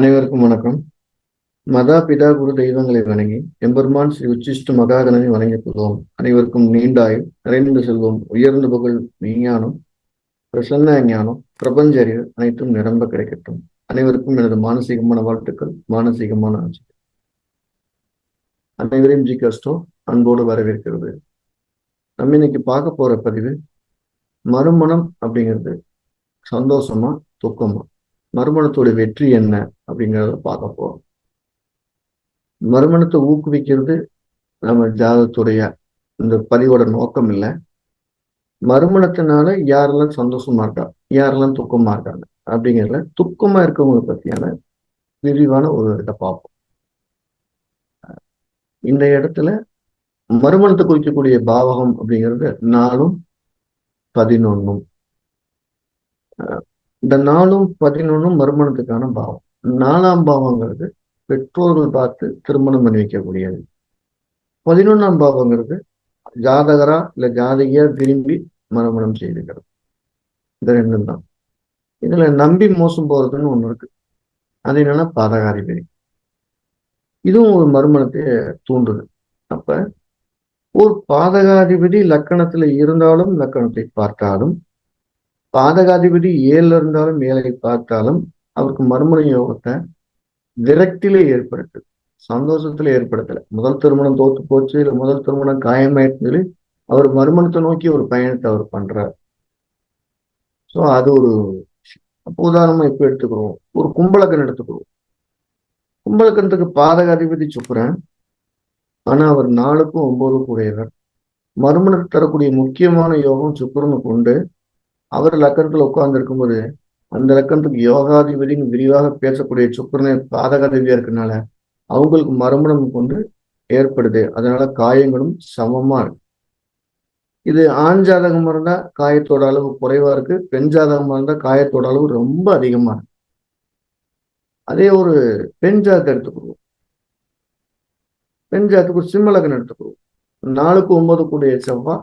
அனைவருக்கும் வணக்கம். மதா பிதா குரு தெய்வங்களை வணங்கி எம்பெருமான் ஸ்ரீ உச்சிஷ்ட மகாகணனை வணங்கிக் கொள்வோம். அனைவருக்கும் நீண்டாயும் நிறைந்து செல்வம். உயர்ந்த புகழ் விஞ்ஞானம் பிரசன்ன ஞானம் பிரபஞ்ச அறிவு அனைத்தும் நிரம்ப கிடைக்கட்டும். அனைவருக்கும் எனது மானசீகமான வாழ்த்துக்கள் மானசீகமான ஆட்சி அனைவரையும் ஜி கஸ்டோ அன்போடு வரவேற்கிறது. நம்ம இன்னைக்கு பார்க்க போற பதிவு மறுமணம் அப்படிங்கிறது சந்தோஷமா துக்கமா? மறுமணத்தோட வெற்றி என்ன அப்படிங்கிறத பார்க்க போறோம். மறுமணத்தை ஊக்குவிக்கிறது நம்ம ஜாதகத்துடைய இந்த பதிவோட நோக்கம் இல்லை. மறுமணத்தினால யாரெல்லாம் சந்தோஷமா இருக்கா யாரெல்லாம் துக்கமா இருக்காங்க அப்படிங்கிறதுல துக்கமா இருக்கவங்களை பத்தியான விரிவான ஒரு இதை பார்ப்போம். இந்த இடத்துல மறுமணத்தை குறிக்கக்கூடிய பாவகம் அப்படிங்கிறது நாளும் பதினொன்னும். இந்த நாளும் பதினொன்னும் மறுமணத்துக்கான பாவம். நாலாம் பாவங்கிறது பெற்றோர்கள் பார்த்து திருமணம் பண்ணி வைக்கக்கூடியது. பதினொன்றாம் பாவங்கிறது ஜாதகரா இல்லை ஜாதகியா விரும்பி மறுமணம் செய்துக்கிறது. இந்த ரெண்டும் தான். இதுல நம்பி மோசம் போறதுன்னு ஒண்ணு இருக்கு. அது என்னன்னா பாதகாரிபதி இதுவும் ஒரு மறுமணத்தை தூண்டுது. அப்ப ஒரு பாதகாதிபதி லக்கணத்துல இருந்தாலும் லக்கணத்தை பார்த்தாலும் பாதகாதிபதி ஏழுல இருந்தாலும் ஏழை பார்த்தாலும் அவருக்கு மறுமுறை யோகத்தை விரக்தியிலே ஏற்படுத்துது. சந்தோஷத்துல ஏற்படுத்தல. முதல் திருமணம் தோத்து போச்சு இல்லை முதல் திருமணம் காயமாயிட்டு அவர் மறுமணத்தை நோக்கி ஒரு பயணத்தை அவர் பண்றார். ஸோ அது ஒரு அப்போ உதாரணமா இப்ப எடுத்துக்கிறோம். ஒரு கும்பலக்கன் எடுத்துக்கிறோம். கும்பலக்கணத்துக்கு பாதகாதிபதி சுக்கரன் ஆனா அவர் நாளுக்கும் ஒன்பதுக்கும் உடையவர். மறுமணத்தை தரக்கூடிய முக்கியமான யோகம் சுக்கரனுக்கு உண்டு. அவர் லக்கணத்துல உட்கார்ந்து இருக்கும்போது அந்த லக்கணத்துக்கு யோகாதிபதினு விரிவாக பேசக்கூடிய சுக்கரனை பாதகாதிபதியா இருக்கனால அவங்களுக்கு மறுமணம் கொண்டு ஏற்படுது. அதனால காயங்களும் சமமா இருக்கு. இது ஆண் ஜாதகமா இருந்தா காயத்தோட அளவு குறைவா இருக்கு. பெண் ஜாதகமா இருந்தா காயத்தோட அளவு ரொம்ப அதிகமா இருக்கு. அதே ஒரு பெண் ஜாதத்தை எடுத்துக்கிறோம் பெண் ஜாதத்துக்கு ஒரு சிம்மலகன் எடுத்துக்கிறோம் நாலுக்கு ஒன்பது கூடிய செவ்வா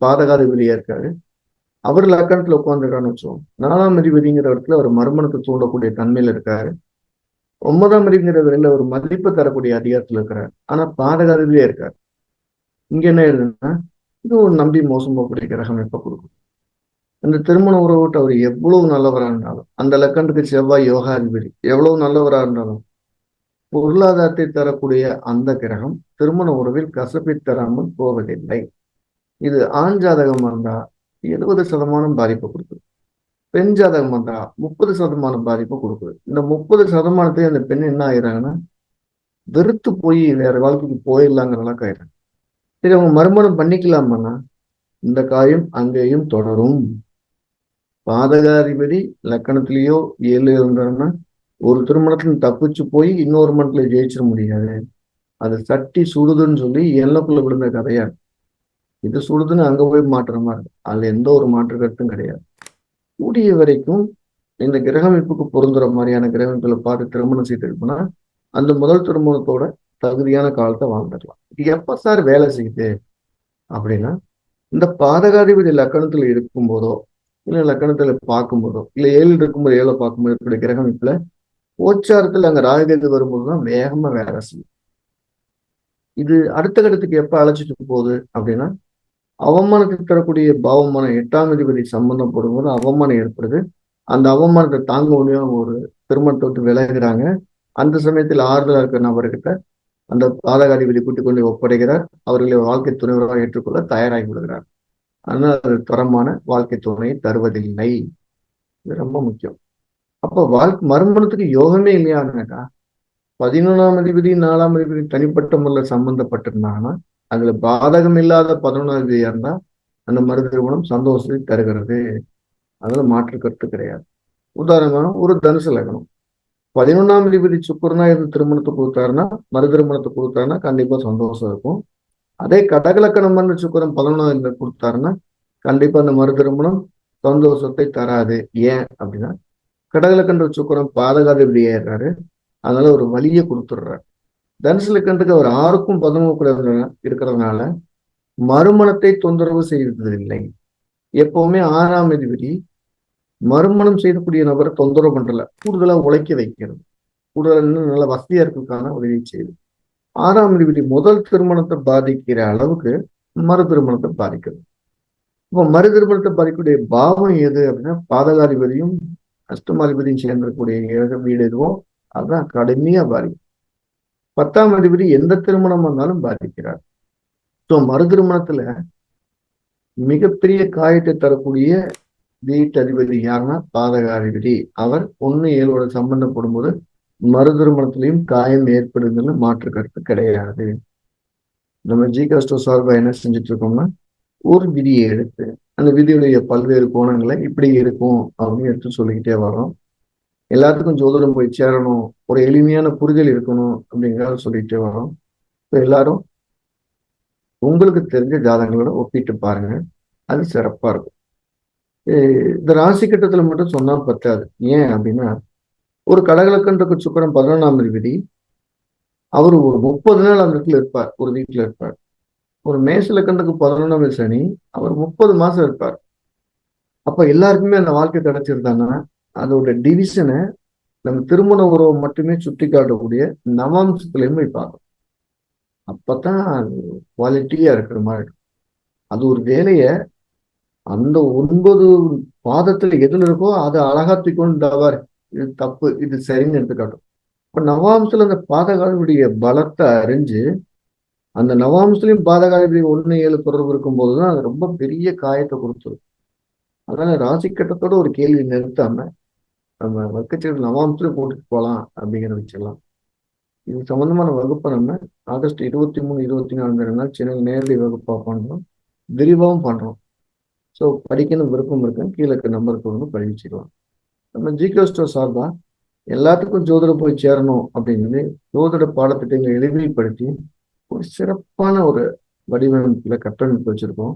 பாதகாதிபதியா இருக்காரு. அவர் லக்கணத்துல உட்காந்துருக்கான்னு வச்சோம் நாலாம் அதிபதிங்கிற இடத்துல அவர் மர்மணத்தை தூண்டக்கூடிய தன்மையில இருக்காரு. ஒன்பதாம் அறிவுங்கிற வரையில ஒரு மதிப்பு தரக்கூடிய அதிகாரத்துல இருக்கிறார். ஆனா பாதகாதிபதியா இருக்காரு. இங்க என்ன எழுதுன்னா இது ஒரு நம்பி மோசம் போகக்கூடிய கிரகம் எப்ப கொடுக்கும். இந்த திருமண உறவுகிட்ட அவர் எவ்வளவு நல்லவரா இருந்தாலும் அந்த லக்கணத்துக்கு செவ்வாய் யோகாதிபதி எவ்வளவு நல்லவரா இருந்தாலும் பொருளாதாரத்தை தரக்கூடிய அந்த கிரகம் திருமண உறவில் கசப்பை தராமல் போவதில்லை. இது ஆண் ஜாதகம் இருந்தா எழுபது சதமானம் பாதிப்பை கொடுக்குது. பெண் ஜாதகம் வந்தா முப்பது சதமானம் பாதிப்பை கொடுக்குது. இந்த முப்பது சதமானத்தை அந்த பெண் என்ன ஆயிடுறாங்கன்னா வெறுத்து போய் வேற வாழ்க்கைக்கு போயிடலாங்கிற அளவுக்கு ஆயிடுறாங்க. சரி அவங்க மறுமணம் பண்ணிக்கலாமான்னா இந்த காயம் அங்கேயும் தொடரும். பாதகாதிபதி லக்கணத்திலேயோ ஏழு இருந்தாங்கன்னா ஒரு திருமணத்துல தப்பிச்சு போய் இன்னொரு மணத்துல ஜெயிச்சிட முடியாது. அது சட்டி சுடுதுன்னு சொல்லி எல்லக்குள்ள விழுந்த கதையா இருக்கு இது சுடுதுன்னு அங்க போய் மாற்றுற மாதிரி இருக்கு. அதுல எந்த ஒரு மாற்று கருத்தும் கிடையாது. கூடிய வரைக்கும் இந்த கிரகமைப்புக்கு பொருந்துற மாதிரியான கிரகமைப்புல பார்த்து திருமணம் செய்திருப்போம்னா அந்த முதல் திருமணத்தோட தகுதியான காலத்தை வாழ்ந்துடலாம் இது எப்ப சார் வேலை செய்யுது? அப்படின்னா இந்த பாதகாதிபதி லக்கணத்துல இருக்கும்போதோ இல்ல லக்கணத்துல பார்க்கும்போதோ இல்ல ஏழு இருக்கும்போது ஏழை பார்க்கும்போது இருக்கக்கூடிய கிரகமைப்புல கோச்சாரத்துல அங்க ராகுகேது வரும்போது தான் வேகமா வேலை செய்யும். இது அடுத்த கட்டத்துக்கு எப்ப அழைச்சிட்டு போகுது அப்படின்னா அவமானத்தை தரக்கூடிய பாவமான எட்டாம் அதிபதி சம்பந்தப்படும் போது அவமானம் ஏற்படுது. அந்த அவமானத்தை தாங்க முடியாம ஒரு திருமணத்தை விட்டு விலகுறாங்க. அந்த சமயத்தில் ஆறுதலாக இருக்கிற நபர்கிட்ட அந்த பாதகாதிபதி கூட்டிக் கொண்டு ஒப்படைக்கிறார் அவர்களை வாழ்க்கை துணைவராக ஏற்றுக்கொள்ள தயாராகி விடுகிறார். ஆனால் அது தரமான வாழ்க்கை துணையை தருவதில்லை. இது ரொம்ப முக்கியம். அப்போ வாழ்க்கை மறுமணத்துக்கு யோகமே இல்லையானாக்கா பதினொன்றாம் அதிபதி நாலாம் அதிபதி தனிப்பட்ட முறையில் சம்பந்தப்பட்டிருந்தாங்கன்னா அதுல பாதகம் இல்லாத பதினொன்றாம் தேதியா இருந்தா அந்த மறு திருமணம் சந்தோஷத்தை தருகிறது. அதுல மாற்று கருத்து கிடையாது. உதாரணம் ஒரு தனுசு லக்னம். பதினொன்றாம் அதிபதி சுக்கரனா இருந்து திருமணத்தை கொடுத்தாருன்னா மறு திருமணத்தை கொடுத்தாருன்னா கண்டிப்பா சந்தோஷம் இருக்கும். அதே கடகலக்கணம் பண்ண சுக்கரம் பதினொன்றாம் தேதி கொடுத்தாருன்னா கண்டிப்பா அந்த மறு திருமணம் சந்தோஷத்தை தராது. ஏன் அப்படின்னா கடகலக்கன்ற சுக்கரம் பாதகாதிபதி ஏறாரு. அதனால ஒரு வழியை கொடுத்துடுறாரு. தனுசு லக்கணத்துக்கு அவர் ஆறுக்கும் பதினொன்று இருக்கிறதுனால மறுமணத்தை தொந்தரவு செய்ததில்லை. எப்பவுமே ஆறாம் அதிபதி மறுமணம் செய்யக்கூடிய நபரை தொந்தரவு பண்றல கூடுதலா உழைக்க வைக்கிறது. கூட இன்னும் நல்ல வசதியா இருக்கிறதுக்கான உதவி செய்யுது. ஆறாம் அதிபதி முதல் திருமணத்தை பாதிக்கிற அளவுக்கு மறு திருமணத்தை பாதிக்கிறது. இப்போ மறு திருமணத்தை பாதிக்கக்கூடிய பாவம் எது அப்படின்னா பாதகாதிபதியும் அஷ்டமாதிபதியும் சேர்ந்திருக்கக்கூடிய வீடு எதுவோ அதுதான் கடுமையா பாதிக்கும் பத்தாம் அதிபதி எந்த திருமணம் வந்தாலும் பாதிக்கிறார். ஸோ மறு திருமணத்துல மிகப்பெரிய காயத்தை தரக்கூடிய வீட்டு அதிபதி யாருன்னா பாதகாதிபதி. அவர் ஒன்னு ஏழோட சம்பந்தப்படும் போது மறு திருமணத்திலையும் காயம் ஏற்படுதுன்னு மாற்று கருத்து கிடையாது. நம்ம ஜி கஸ்டோ சார்பா என்ன செஞ்சுட்டு இருக்கோம்னா ஒரு விதியை எடுத்து அந்த விதியுடைய பல்வேறு கோணங்களை இப்படி இருக்கும் அப்படின்னு எடுத்து சொல்லிக்கிட்டே வரோம் எல்லாத்துக்கும் ஜோதிடம் போய் சேரணும். ஒரு எளிமையான புரிதல் இருக்கணும் அப்படிங்கிறத சொல்லிட்டு வரோம். இப்போ எல்லாரும் உங்களுக்கு தெரிஞ்ச ஜாதகங்களோட ஒப்பிட்டு பாருங்க. அது சிறப்பா இருக்கும். இந்த ராசி கட்டத்துல மட்டும் சொன்னா பத்தாது. ஏன் அப்படின்னா ஒரு கடகலக்கன்றக்கு சுக்கரம் பதினொன்றாம் விதி அவர் ஒரு முப்பது நாள் அந்த இடத்துல இருப்பார். ஒரு வீட்டுல இருப்பார். ஒரு மேசலக்கண்டுக்கு பதினொன்றாம் சனி அவர் முப்பது மாசம் இருப்பார். அப்ப எல்லாருக்குமே அந்த வாழ்க்கை கிடைச்சிருந்தாங்கன்னா அதோட டிவிஷனை நம்ம திருமண உறவை மட்டுமே சுட்டி காட்டக்கூடிய நவாம்சத்துலையும் போய் பார்க்கணும். அப்பதான் குவாலிட்டியா இருக்கிற மாதிரி அது ஒரு வேலைய அந்த ஒன்பது பாதத்துல எதுல இருக்கோ அதை அழகா தூக்கொண்டவர் இது தப்பு இது சரின்னு எடுத்துக்காட்டும். இப்ப நவாம்சத்துல அந்த பாதகாலுடைய பலத்தை அறிஞ்சு அந்த நவாம்சலையும் பாதகாதிபதி ஒன்று ஏழு தொடர்பு இருக்கும் போதுதான் அது ரொம்ப பெரிய காயத்தை கொடுத்துரும். அதனால ராசிக்கட்டத்தோட ஒரு கேள்வி நிறுத்தாம நம்ம வர்க்கச்சீடு நவாம்சலையும் போட்டுட்டு போகலாம் அப்படிங்கிற வச்சிடலாம் இது சம்மந்தமான வகுப்பை நம்ம ஆகஸ்ட் இருபத்தி மூணு இருபத்தி நாலு நாள் சென்னையில் நேரடி வகுப்பாக பண்ணுறோம். விரிவாகவும் பண்ணுறோம். ஸோ படிக்கணும் விருப்பம் இருக்கு கீழே நம்பருக்கு வந்து படிச்சுக்கலாம் நம்ம ஜிகே ஸ்டோர் சார்பா எல்லாத்துக்கும் ஜோதிடம் போய் சேரணும் அப்படின்னு ஜோதிட பாடத்திட்டங்களை எளிமைப்படுத்தி ஒரு சிறப்பான ஒரு வடிவமைப்புல கட்டமைப்பு வச்சிருக்கோம்.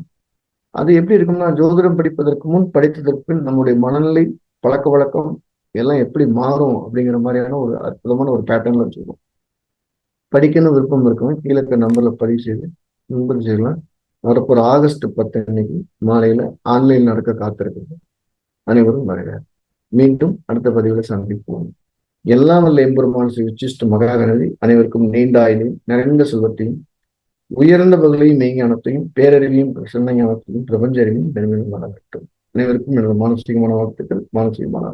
அது எப்படி இருக்கும்னா ஜோதிடம் படிப்பதற்கு முன் படித்ததற்கு பின் நம்முடைய மனநிலை பழக்க வழக்கம் எல்லாம் எப்படி மாறும் அப்படிங்கிற மாதிரியான ஒரு அற்புதமான ஒரு பேட்டர்ன்ல வச்சுருக்கோம். படிக்கணும் விருப்பம் இருக்கவங்க கீழே நம்பர்ல பதிவு செய்து முன்பதிவு செய்யலாம். வரப்போற ஆகஸ்ட் பத்து அன்னைக்கு மாலையில ஆன்லைன் நடக்க காத்திருக்கிறது. அனைவரும் வருக. மீண்டும் அடுத்த பதிவில் சந்திப்போம். எல்லாம் வல்ல எம்பெருமான் ஸ்ரீ உச்சிஷ்ட மகாகணதி அனைவருக்கும் நீண்ட ஆயுதையும் நிறைந்த செல்வத்தையும் உயர்ந்த பகுதியும் மெய்ஞானத்தையும் பேரறிவையும் சின்ன ஞானத்தையும் பிரபஞ்ச அறிவையும் பெருமையும் வழங்கட்டும். அனைவருக்கும் எனது மானசீகமான வாழ்த்துக்கள் மானசீகமான